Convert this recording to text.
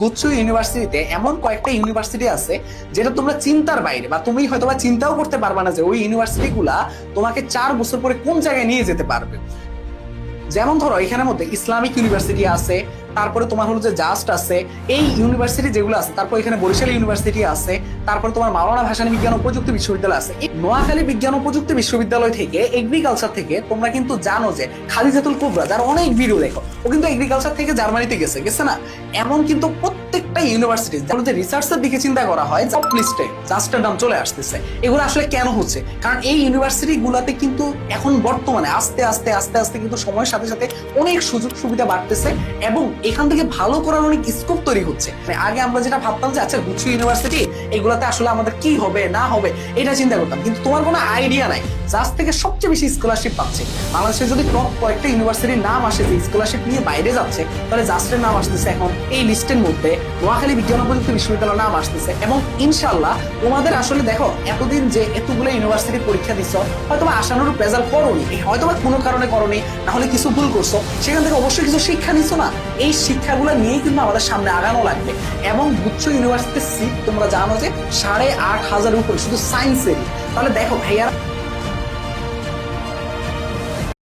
গুচ্ছ ইউনিভার্সিটিতে এমন কয়েকটা ইউনিভার্সিটি আছে যেটা তোমরা চিন্তার বাইরে বা তুমি হয়তো বা চিন্তাও করতে পারবা না যে ওই ইউনিভার্সিটি তোমাকে চার বছর পরে কোন জায়গায় নিয়ে যেতে পারবে। যেমন ধরো, এখানের মধ্যে ইসলামিক ইউনিভার্সিটি আছে, তারপরে তোমার হলো যে জাস্ট আছে, এই ইউনিভার্সিটি যেগুলো আছে, তারপর এখানে বরিশাল ইউনিভার্সিটি আছে, তারপরে তোমার মাওলানা ভাসানী বিজ্ঞান ও প্রযুক্তি বিশ্ববিদ্যালয় আছে। নোয়াখালী বিজ্ঞান ও প্রযুক্তি বিশ্ববিদ্যালয় থেকে এগ্রিকালচার থেকে তোমরা কিন্তু জানো যে খালিজাতুল কুবরা, যার অনেক ভিডিও দেখো, ও কিন্তু এগ্রিকালচার থেকে জার্মানিতে গেছে গেছে না? এমন কিন্তু প্রত্যেকটা ইউনিভার্সিটি যেগুলো যে রিসার্চের দিকে চিন্তা করা হয় টপ লিস্টে জাস্টের নাম চলে আসতেছে। এগুলো আসলে কেন হচ্ছে? কারণ এই ইউনিভার্সিটি গুলাতে কিন্তু এখন বর্তমানে আস্তে আস্তে আস্তে আস্তে কিন্তু সময়ের সাথে সাথে অনেক সুযোগ সুবিধা বাড়তেছে এবং এখান থেকে ভালো করার অনেক স্কোপ তৈরি হচ্ছে। মানে আগে আমরা যেটা ভাবতাম যে আচ্ছা গুচ্ছ ইউনিভার্সিটি এগুলাতে আসলে আমাদের কি হবে, না হবে, এটা চিন্তা করতাম। কিন্তু তোমার কোনো আইডিয়া নাই। জাস্ট থেকে সবচেয়ে বেশি স্কলারশিপ পাচ্ছে। বাংলাদেশে যদি টপ কয়েকটা ইউনিভার্সিটির নাম আসে, যে স্কলারশিপ নিয়ে বাইরে যাচ্ছে, তাহলে জাস্টের নাম আসতেছে এখন এই লিস্টের মধ্যে। নোয়াখালী বিজ্ঞান প্রযুক্তি বিশ্ববিদ্যালয়ের নাম আসতেছে এবং ইনশাল্লাহ তোমাদের আসলে দেখো, এতদিন যে এতগুলো ইউনিভার্সিটি পরীক্ষা দিচ্ছ হয়তো বা আশানুরূপ রেজাল্ট করোনি, হয়তো বা কোনো কারণে করোনি না হলে কিছু ভুল করছ, সেখান থেকে অবশ্যই কিছু শিক্ষা নিচ্ছ না। এই শিক্ষাগুলো নিয়েই কিন্তু আমাদের সামনে আগানো লাগবে এবং গুচ্ছ ইউনিভার্সিটির সিট তোমরা জানো যে সাড়ে আট হাজার উপরে, শুধু সায়েন্সেরই তাহলে দেখো ভাইয়ারা